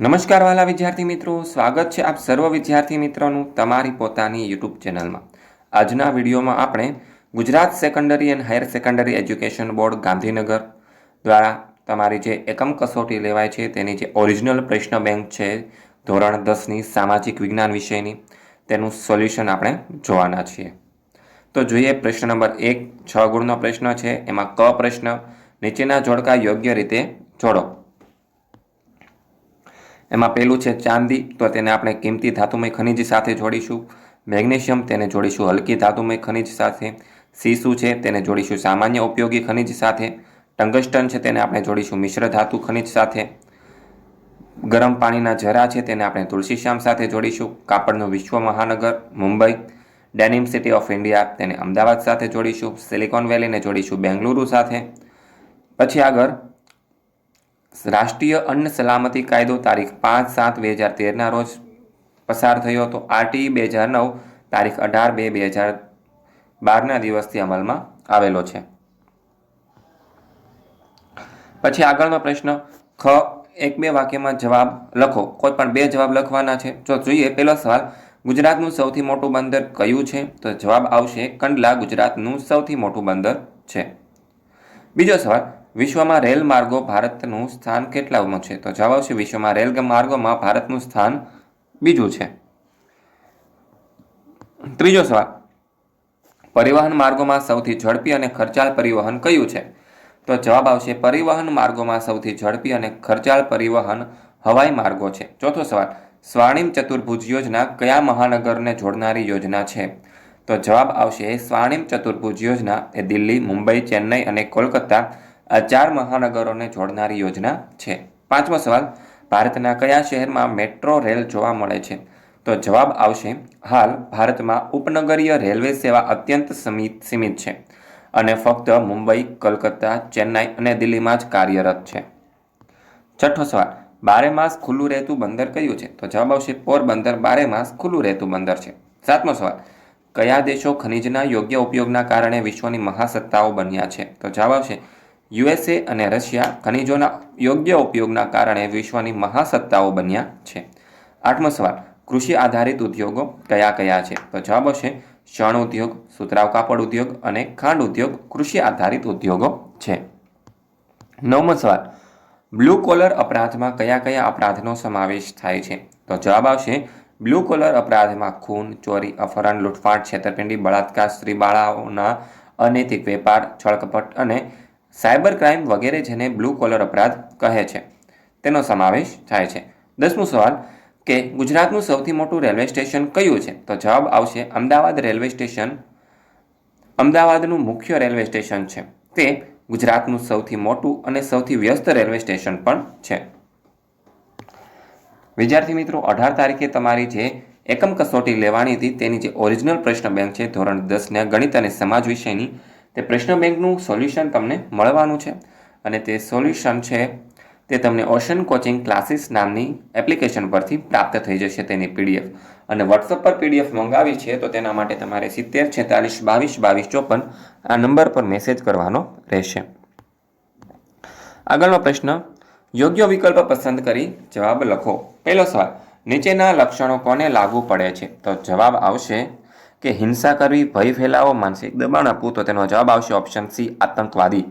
નમસ્કાર વાલા વિદ્યાર્થી મિત્રો, સ્વાગત છે આપ સર્વ વિદ્યાર્થી મિત્રોનું તમારી પોતાની યુટ્યુબ ચેનલમાં. આજના વિડીયોમાં આપણે Gujarat secondary and higher secondary education board Gandhinagar દ્વારા તમારી જે એકમ કસોટી લેવાય છે, તેની જે ઓરિજિનલ પ્રશ્ન બેંક છે, ધોરણ દસની સામાજિક વિજ્ઞાન વિષયની, તેનું સોલ્યુશન આપણે જોવાના છીએ. તો જોઈએ પ્રશ્ન નંબર એક, છ ગુણનો પ્રશ્ન છે, એમાં ક પ્રશ્ન, નીચેના જોડકા યોગ્ય રીતે જોડો. એમાં પહેલું છે ચાંદી, તો તેને આપણે કિંમતી ધાતુમય ખનિજ સાથે જોડીશું. મેગ્નેશિયમ તેને જોડીશું હલકી ધાતુમય ખનિજ સાથે. સીસુ છે તેને જોડીશું સામાન્ય ઉપયોગી ખનિજ સાથે. ટંગસ્ટન છે તેને આપણે જોડીશું મિશ્ર ધાતુ ખનિજ સાથે. ગરમ પાણીના જરા છે તેને આપણે તુલસીશ્યામ સાથે જોડીશું. કાપડનું વિશ્વ મહાનગર, Mumbai. Denim city of India તેને અમદાવાદ સાથે જોડીશું. સિલિકોન વેલીને જોડીશું બેંગલુરુ સાથે. પછી આગળ રાષ્ટ્રીય અન્ન સલામતી કાયદો તારીખ પાંચ સાત બે હજાર તેરના રોજ પસાર થયો હતો. આરટીઈ બે હજાર નવ તારીખ અઢાર બે બે હજાર બારના દિવસથી અમલમાં આવેલો છે. પછી આગળનો પ્રશ્ન, ખ એક બે વાક્યમાં જવાબ લખો. કોઈ પણ બે જવાબ લખવાના છે. જો જોઈએ, પહેલો સવાલ, ગુજરાતનું સૌથી મોટું બંદર કયું છે? તો જવાબ આવશે કંડલા, ગુજરાતનું સૌથી મોટું બંદર છે. બીજો સવાલ વિશ્વમાં રેલ માર્ગો ભારતનું સ્થાન કેટલામાં છે? તો જવાબ છે વિશ્વમાં રેલ માર્ગોમાં ભારતનું સ્થાન બીજું છે. ત્રીજો સવાલ. પરિવહન માર્ગોમાં સૌથી ઝડપી અને ખર્ચાળ પરિવહન કયું છે? તો જવાબ આવશે પરિવહન માર્ગોમાં સૌથી ઝડપી અને ખર્ચાળ પરિવહન હવાઈ માર્ગો છે. ચોથો સવાલ. સ્વાણિમ ચતુર્ભુજ યોજના કયા મહાનગરને જોડનારી યોજના છે? તો જવાબ આવશે સ્વાણિમ ચતુર્ભુજ યોજના એ દિલ્હી, મુંબઈ, ચેન્નઈ અને કોલકાતા આ ચાર મહાનગરોને જોડનારી યોજના છે. પાંચમો સવાલ, ભારતના કયા શહેરમાં મેટ્રો રેલ જોવા મળે છે? તો જવાબ આવશે, હાલ ભારતમાં ઉપનગરીય રેલવે સેવા અત્યંત સીમિત છે અને ફક્ત મુંબઈ, કલકત્તા, ચેન્નાઈ અને દિલ્હીમાં જ કાર્યરત છે. છઠ્ઠો સવાલ, બારે માસ ખુલ્લું રહેતું બંદર કયું છે? તો જવાબ આવશે, પોરબંદર બારે માસ ખુલ્લું રહેતું બંદર છે. સાતમો સવાલ, કયા દેશો ખનિજના યોગ્ય ઉપયોગના કારણે વિશ્વની મહાસત્તાઓ બન્યા છે? તો જવાબ આવશે યુએસએ અને રશિયા ખનિજોના યોગ્ય ઉપયોગના કારણે વિશ્વની મહાસત્તાઓ બન્યા છે. આઠમો સવાલ, કૃષિ આધારિત ઉદ્યોગો કયા કયા છે? તો જવાબ હશે, શણ ઉદ્યોગ સુતરાવ કાપડ ઉદ્યોગ અને ખાંડ ઉદ્યોગ કૃષિ આધારિત ઉદ્યોગો છે. નવમો સવાલ, બ્લુ કોલર અપરાધમાં કયા કયા અપરાધનો સમાવેશ થાય છે? તો જવાબ આવશે, બ્લુ કોલર અપરાધમાં ખૂન, ચોરી, અપહરણ, લૂંટફાટ, છેતરપિંડી, બળાત્કાર, સ્ત્રી બાળાઓના અનૈતિક વેપાર છળકપટ અને સાયબર ક્રાઇમ વગેરે જેને બ્લુ કોલર અપરાધ કહે છે. તેનો સમાવેશ થાય છે. દસમો સવાલ, કે ગુજરાતનું સૌથી મોટું રેલવે સ્ટેશન કયું છે? તો જવાબ આવશે અમદાવાદ રેલવે સ્ટેશન, અમદાવાદનું મુખ્ય રેલવે સ્ટેશન છે. તે ગુજરાતનું સૌથી મોટું અને સૌથી વ્યસ્ત રેલવે સ્ટેશન પણ છે. વિદ્યાર્થી મિત્રો, અઢાર તારીખે તમારી જે એકમ કસોટી લેવાની હતી તેની જે ઓરિજિનલ પ્રશ્ન બેંક છે, ધોરણ દસના ગણિત અને સમાજ વિષયની તે પ્રશ્ન બેંકનું સોલ્યુશન તમને મળવાનું છે અને તે સોલ્યુશન છે, તે તમને ઓશન કોચિંગ ક્લાસીસ નામની એપ્લિકેશન પરથી પ્રાપ્ત થઈ જશે તેની પીડીએફ. અને વોટ્સઅપ પર પીડીએફ મંગાવી છે, તો તેના માટે તમારે સિત્તેર, છેતાલીસ, બાવીસ બાવીસ, ચોપન આ નંબર પર મેસેજ કરવાનો રહેશે. આગળનો પ્રશ્ન, યોગ્ય વિકલ્પ પસંદ કરી જવાબ લખો. પહેલો સવાલ, નીચેના લક્ષણો કોને લાગુ પડે છે? તો જવાબ આવશે કે હિંસા કરવી, ભય ફેલાવો, માનસિક દબાણ આપવું તો તેનો જવાબ આવશે ઓપ્શન સી આતંકવાદી.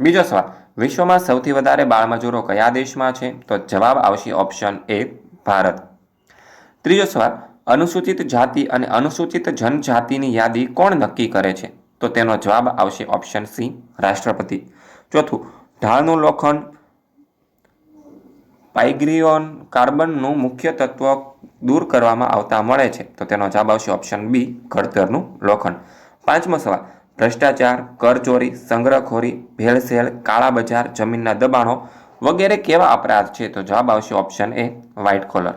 બીજો સવાલ, વિશ્વમાં સૌથી વધારે બાળમજૂરો કયા દેશમાં છે? તો જવાબ આવશે ઓપ્શન એ ભારત. ત્રીજો સવાલ, અનુસૂચિત જાતિ અને અનુસૂચિત જનજાતિની યાદી કોણ નક્કી કરે છે? તો તેનો જવાબ આવશે ઓપ્શન સી રાષ્ટ્રપતિ. ચોથું, ઢાળનું લોખંડ પાઇગ્રીઓન કાર્બનનું મુખ્ય તત્વ દૂર કરવામાં આવતા મળે છે. તો તેનો જવાબ આવશે ઓપ્શન બી ઘડતરનું લોખંડ. પાંચમો સવાલ, ભ્રષ્ટાચાર, કરચોરી, સંગ્રહખોરી, ભેળસેળ કાળા બજાર જમીનના દબાણો વગેરે કેવા અપરાધ છે? તો જવાબ આવશે ઓપ્શન એ વ્હાઇટ કોલર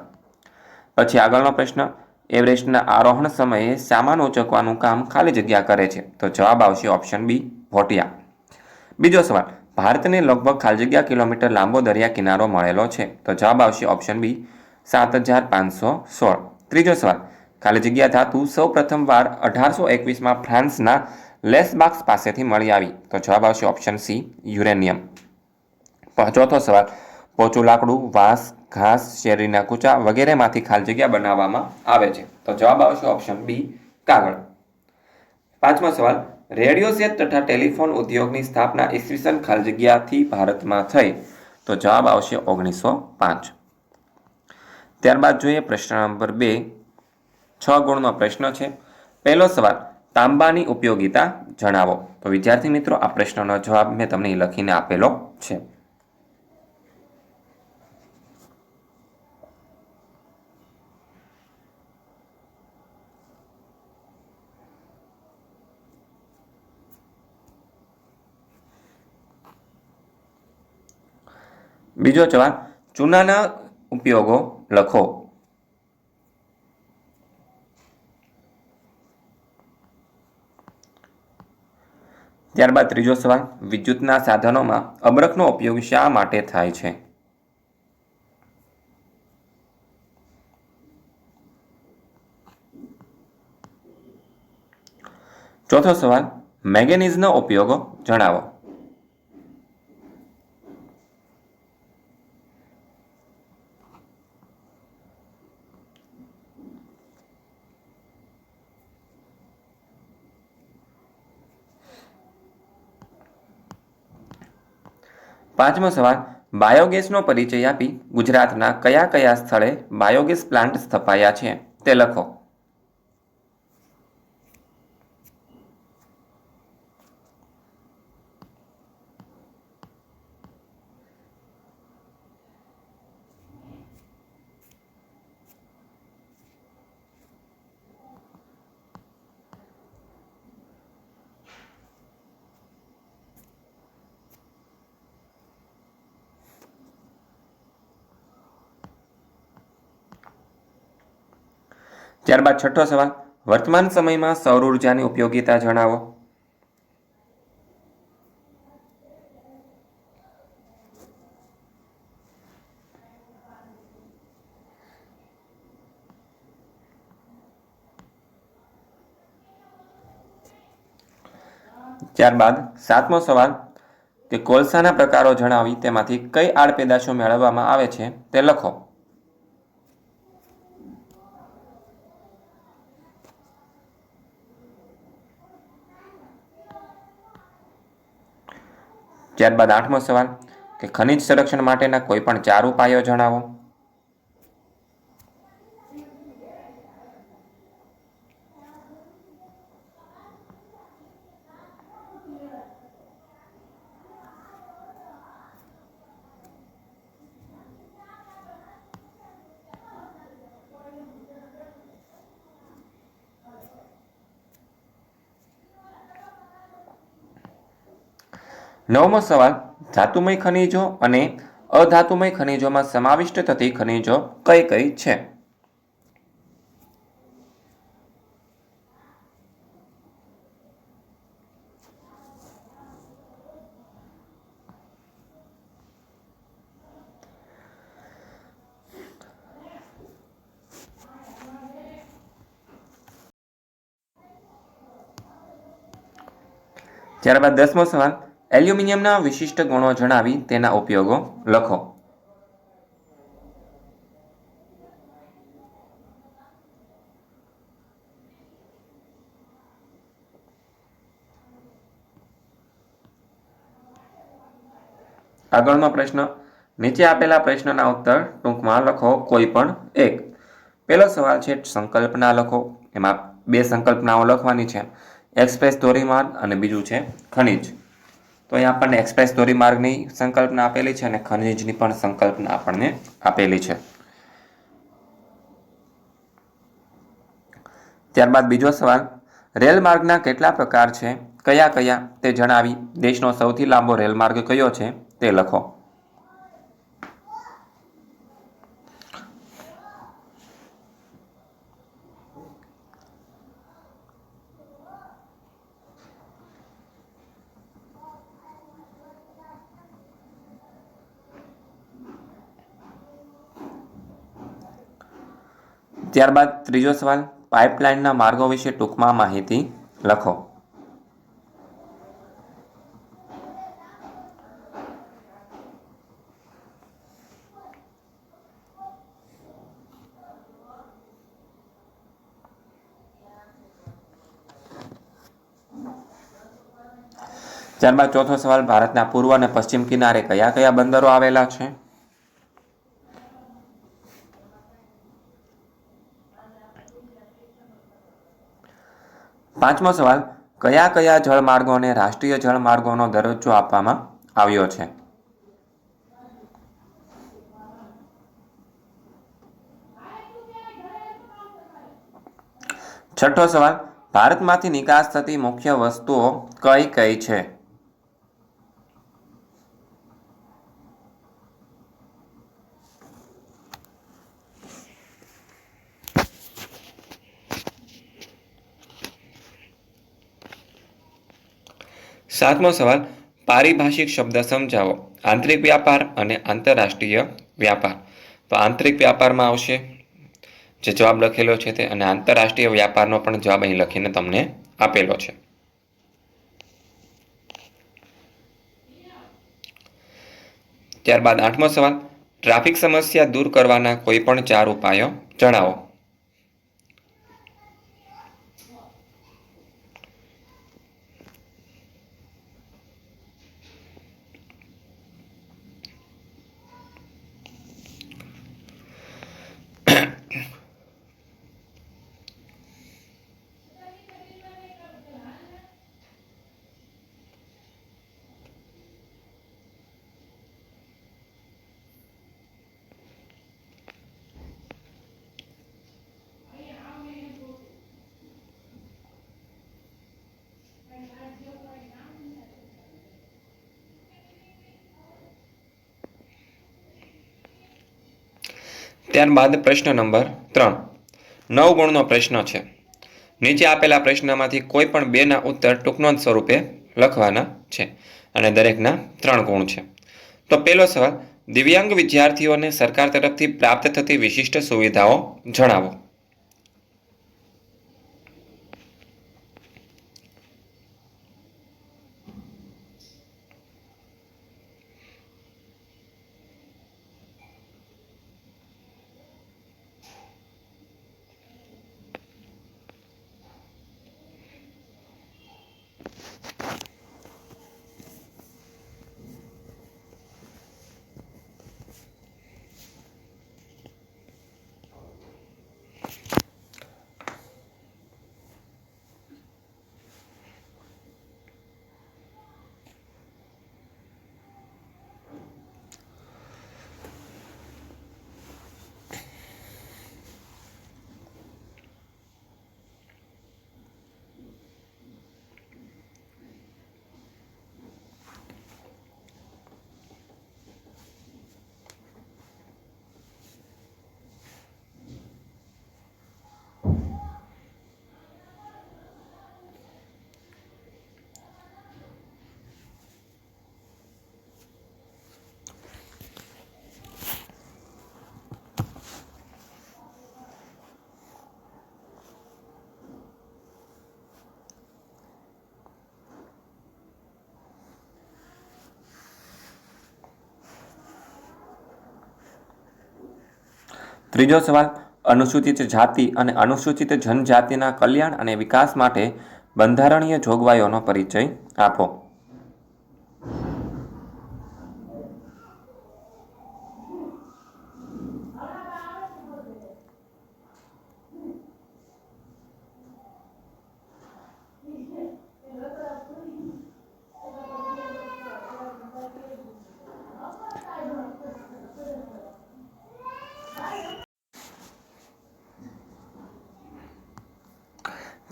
પછી આગળનો પ્રશ્ન, એવરેસ્ટના આરોહણ સમયે સામાન ઉચકવાનું કામ ખાલી જગ્યા કરે છે? તો જવાબ આવશે ઓપ્શન બી ભોટિયા. બીજો સવાલ ભારતને લગભગ ખાલી જગ્યા કિલોમીટર લાંબો દરિયા કિનારો મળેલો છે. તો જવાબ આવશે ઓપ્શન બી સાત હજાર પાંચસો સોળ. ત્રીજો સવાલ, ખાલી જગ્યા ધાતુ સૌ પ્રથમવાર અઢારસો એકવીસમાં ફ્રાન્સના લેસબાક્સ પાસેથી મળી આવી. તો જવાબ આવશે ઓપ્શન સી યુરેનિયમ. ચોથો સવાલ, પોચું લાકડું, વાંસ, ઘાસ શેરીના કૂચા વગેરેમાંથી ખાલી જગ્યા બનાવવામાં આવે છે. તો જવાબ આવશે ઓપ્શન બી કાગળ. પાંચમો સવાલ રેડિયો સેટ તથા ટેલિફોન ઉદ્યોગની સ્થાપના ઈસવીસન ખાલી જગ્યાથી ભારતમાં થઈ. તો જવાબ આવશે ઓગણીસો પાંચ. ત્યારબાદ જોઈએ પ્રશ્ન નંબર બે. છ ગુણનો પ્રશ્ન છે. પહેલો સવાલ, તાંબાની ઉપયોગિતા જણાવો. તો વિદ્યાર્થી મિત્રો, આ પ્રશ્નનો જવાબ મેં તમને લખીને આપેલો છે. બીજો સવાલ ચૂનાના ઉપયોગો લખો. ત્યારબાદ ત્રીજો સવાલ, વિદ્યુતના સાધનોમાં અબરખનો ઉપયોગ શા માટે થાય છે? ચોથો સવાલ, મેંગેનીઝનો ઉપયોગો જણાવો. પાંચમો સવાલ, બાયોગેસનો પરિચય આપી ગુજરાતના કયા કયા સ્થળે બાયોગેસ પ્લાન્ટ સ્થપાયા છે? તે લખો. ત્યારબાદ છઠ્ઠો સવાલ, વર્તમાન સમયમાં સૌર ઉર્જાની ઉપયોગિતા જણાવો. ત્યારબાદ સાતમો સવાલ, કે કોલસાના પ્રકારો જણાવી તેમાંથી કઈ આડપેદાશો મેળવવામાં આવે છે તે લખો. ત્યારબાદ આઠમો સવાલ કે ખનિજ સંરક્ષણ માટેના કોઈપણ ચાર ઉપાયો જણાવો. નવમો સવાલ, ધાતુમય ખનિજો અને અધાતુમય ખનિજોમાં સમાવિષ્ટ થતી ખનિજો કઈ કઈ છે? ત્યારબાદ દસમો સવાલ એલ્યુમિનિયમના વિશિષ્ટ ગુણો જણાવી તેના ઉપયોગો લખો. આગળનો પ્રશ્ન, નીચે આપેલા પ્રશ્નના ઉત્તર ટૂંકમાં લખો કોઈ પણ એક. પહેલો સવાલ છે, સંકલ્પના લખો. એમાં બે સંકલ્પનાઓ લખવાની છે. એક્સપ્રેસ ધોરીમાર્ગ અને બીજું છે, ખનિજ. તો અહીં આપણને એક્સપ્રેસ ધોરીમાર્ગની સંકલ્પના આપેલી છે અને ખનિજની પણ સંકલ્પના આપણને આપેલી છે. ત્યારબાદ બીજો સવાલ, રેલ માર્ગના કેટલા પ્રકાર છે? કયા કયા? તે જણાવી, દેશનો સૌથી લાંબો રેલ માર્ગ કયો છે? તે લખો. ત્યારબાદ ત્રીજો સવાલ, પાઇપલાઇનના માર્ગો વિશે ટૂંકમાં માહિતી લખો. ત્યારબાદ ચોથો સવાલ, ભારતના પૂર્વ અને પશ્ચિમ કિનારે કયા કયા બંદરો આવેલા છે? પાંચમો સવાલ, કયા કયા જળમાર્ગોને રાષ્ટ્રીય જળમાર્ગોનો દરજ્જો આપવામાં આવ્યો છે? છઠ્ઠો સવાલ, ભારતમાંથી નિકાસ થતી મુખ્ય વસ્તુઓ કઈ કઈ છે? સાતમો સવાલ, પારિભાષિક શબ્દ સમજાવો. આંતરિક વ્યાપાર અને આંતરરાષ્ટ્રીય વ્યાપાર. તો આંતરિક વ્યાપારમાં આવશે. જે જવાબ લખેલો છે તે અને આંતરરાષ્ટ્રીય વ્યાપારનો પણ જવાબ અહીં લખીને તમને આપેલો છે. ત્યારબાદ આઠમો સવાલ, ટ્રાફિક સમસ્યા દૂર કરવાના કોઈ પણ ચાર ઉપાયો જણાવો. ત્યારબાદ પ્રશ્ન નંબર ત્રણ. નવ ગુણનો પ્રશ્ન છે. નીચે આપેલા પ્રશ્નમાંથી કોઈ પણ બેના ઉત્તર ટૂંકનોંધ સ્વરૂપે લખવાના છે અને દરેકના ત્રણ ગુણ છે. તો પહેલો સવાલ, દિવ્યાંગ વિદ્યાર્થીઓને સરકાર તરફથી પ્રાપ્ત થતી વિશિષ્ટ સુવિધાઓ જણાવો. ત્રીજો સવાલ, અનુસૂચિત જાતિ અને અનુસૂચિત જનજાતિના કલ્યાણ અને વિકાસ માટે બંધારણીય જોગવાઈઓનો પરિચય આપો.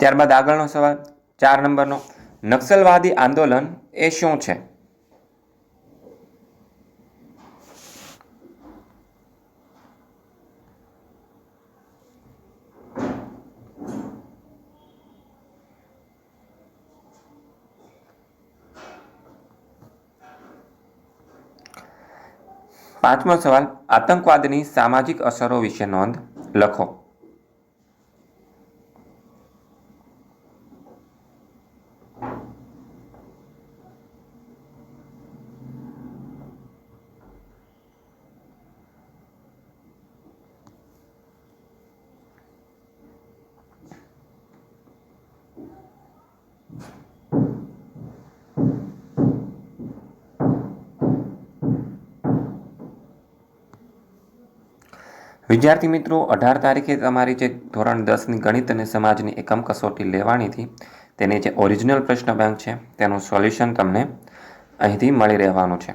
ત્યારબાદ આગળનો સવાલ, ચાર નંબરનો. નક્સલવાદી આંદોલન એ શું છે? પાંચમો સવાલ, આતંકવાદની સામાજિક અસરો વિશે નોંધ લખો. વિદ્યાર્થી મિત્રો, અઢાર તારીખે તમારી જે ધોરણ દસની ગણિત અને સમાજની એકમ કસોટી હતી તેની જે ઓરિજિનલ પ્રશ્ન બેંક છે, તેનું સોલ્યુશન તમને અહીંથી મળી રહેવાનું છે.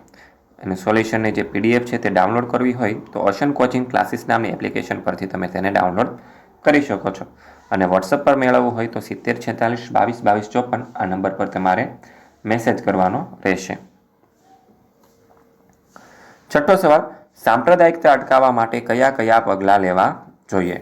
અને સોલ્યુશનની જે પીડીએફ છે તે ડાઉનલોડ કરવી હોય તો ઓશન કોચિંગ ક્લાસીસ નામની એપ્લિકેશન પરથી તમે તેને ડાઉનલોડ કરી શકો છો. અને વોટ્સઅપ પર મેળવવું હોય તો સિત્તેર છેતાલીસ બાવીસ બાવીસ ચોપન આ નંબર પર તમારે મેસેજ કરવાનો રહેશે. છઠ્ઠો સવાલ સાંપ્રદાયિકતા અટકાવવા માટે કયા કયા પગલાં લેવા જોઈએ?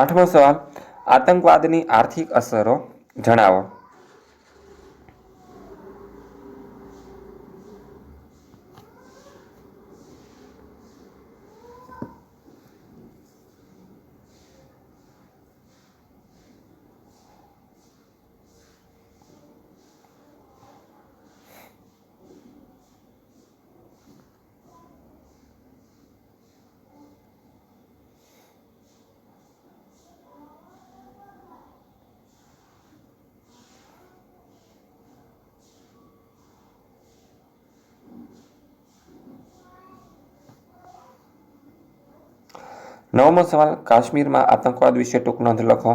આઠમો સવાલ આતંકવાદની આર્થિક અસરો જણાવો. નવમો સવાલ કાશ્મીરમાં આતંકવાદ વિશે ટૂંક નોંધ લખો.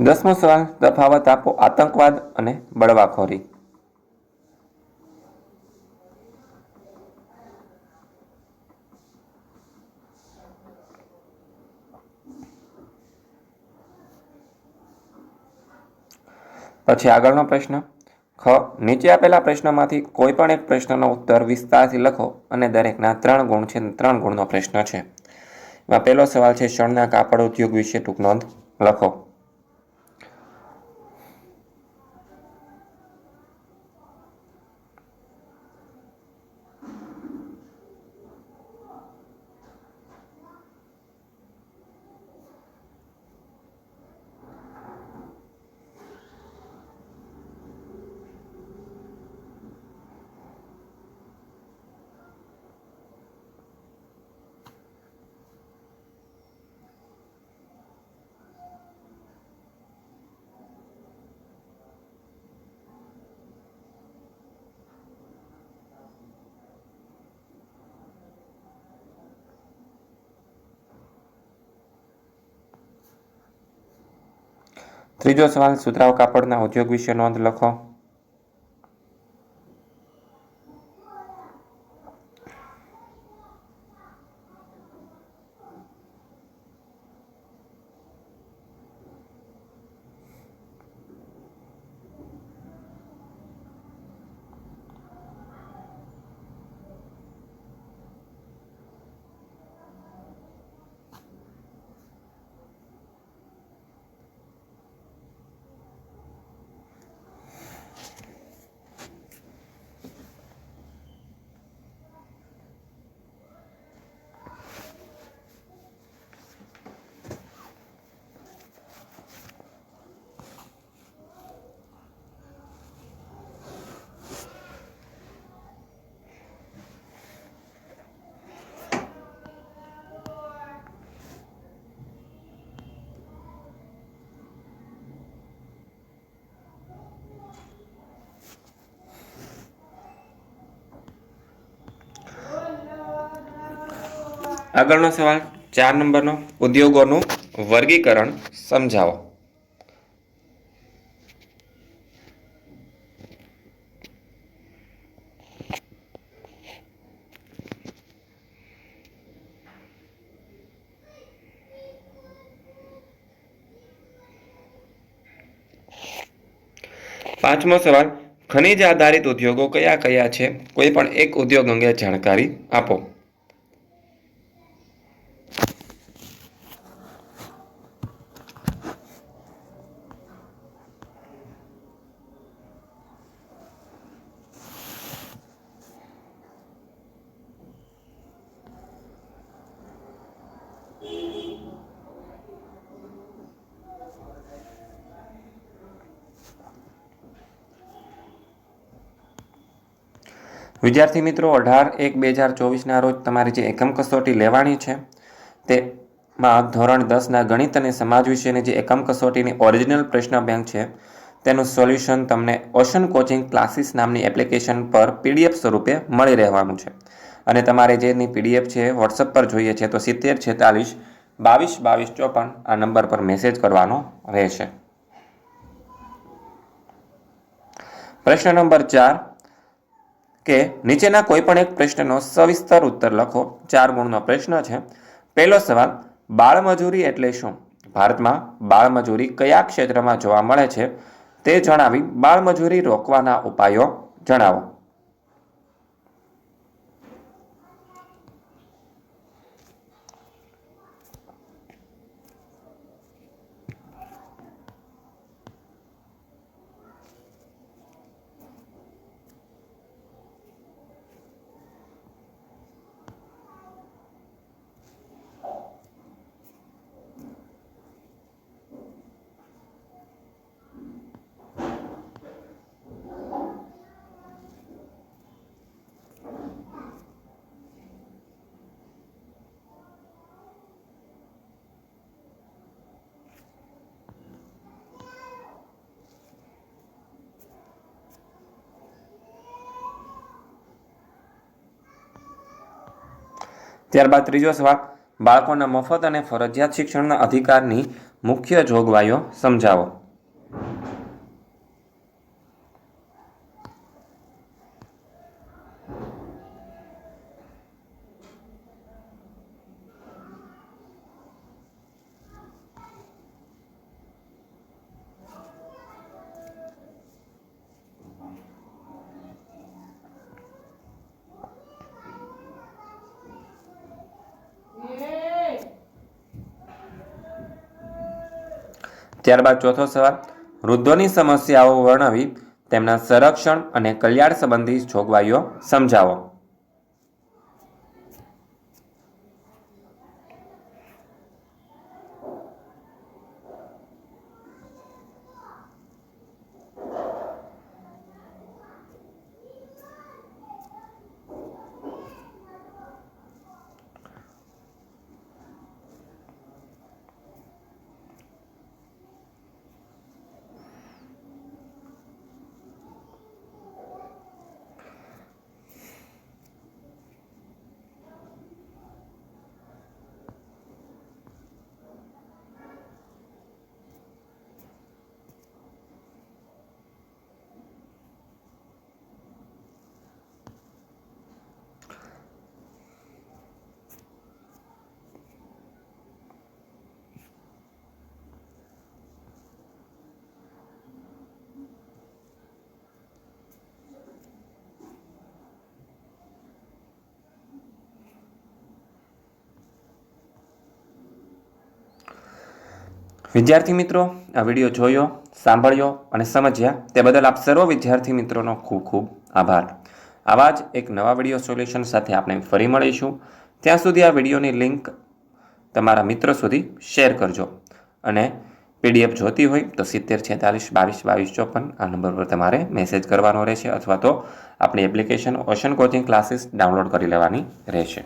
દસમો સવાલ, તફાવત આપો આતંકવાદ અને બળવાખોરી. પછી આગળનો પ્રશ્ન, ખ, નીચે આપેલા પ્રશ્નમાંથી કોઈ પણ એક પ્રશ્નનો ઉત્તર વિસ્તારથી લખો અને દરેકના ત્રણ ગુણ છે, ત્રણ ગુણનો પ્રશ્ન છે. એમાં પહેલો સવાલ છે, શણના કાપડ ઉદ્યોગ વિશે ટૂંક નોંધ લખો. ત્રીજો સવાલ સુતરાઉ કાપડના ઉદ્યોગ વિશે નોંધ લખો. આગળનો સવાલ, ચાર નંબરનો, ઉદ્યોગોનું વર્ગીકરણ સમજાવો. પાંચમો સવાલ, ખનિજ આધારિત ઉદ્યોગો કયા કયા છે? કોઈ પણ એક ઉદ્યોગ અંગે જાણકારી આપો. વિદ્યાર્થી મિત્રો, અઢાર એક બે હજાર ચોવીસના રોજ તમારી જે એકમ કસોટી લેવાની છે, તેમાં ધોરણ દસના ગણિત અને સમાજ વિશેની જે એકમ કસોટીની ઓરિજિનલ પ્રશ્ન બેંક છે, તેનું સોલ્યુશન તમને ઓશન કોચિંગ ક્લાસીસ નામની એપ્લિકેશન પર પીડીએફ સ્વરૂપે મળી રહેવાનું છે. અને તમારે જેની પીડીએફ છે વોટ્સઅપ પર જોઈએ છે, તો સિત્તેર છેતાલીસ બાવીસ બાવીસ ચોપન આ નંબર પર મેસેજ કરવાનો રહેશે. પ્રશ્ન નંબર ચાર કે નીચેના કોઈ પણ એક પ્રશ્નનો સવિસ્તર ઉત્તર લખો. ચાર ગુણનો પ્રશ્ન છે. પહેલો સવાલ, બાળમજૂરી એટલે શું? ભારતમાં બાળમજૂરી કયા ક્ષેત્રમાં જોવા મળે છે? તે જણાવી બાળમજૂરી રોકવાના ઉપાયો જણાવો. ત્યારબાદ ત્રીજો સવાલ બાળકોના મફત અને ફરજિયાત શિક્ષણના અધિકારની મુખ્ય જોગવાઈઓ સમજાવો. ત્યારબાદ ચોથો સવાલ વૃદ્ધોની સમસ્યાઓ વર્ણવી તેમના સંરક્ષણ અને કલ્યાણ સંબંધી જોગવાઈઓ સમજાવો. વિદ્યાર્થી મિત્રો, આ વીડિયો જોયો, સાંભળ્યો અને સમજ્યા તે બદલ આપ સર્વ વિદ્યાર્થી મિત્રોનો ખૂબ ખૂબ આભાર. આવા જ એક નવા વીડિયો સોલ્યુશન સાથે આપણે ફરી મળીશું. ત્યાં સુધી આ વિડીયોની લિંક તમારા મિત્રો સુધી શેર કરજો. અને પીડીએફ જોતી હોય તો સિત્તેર છેતાલીસ બાવીસ બાવીસ ચોપન આ નંબર પર તમારે મેસેજ કરવાનો રહેશે અથવા તો આપણી application ocean coaching classes download કરી લેવાની રહેશે.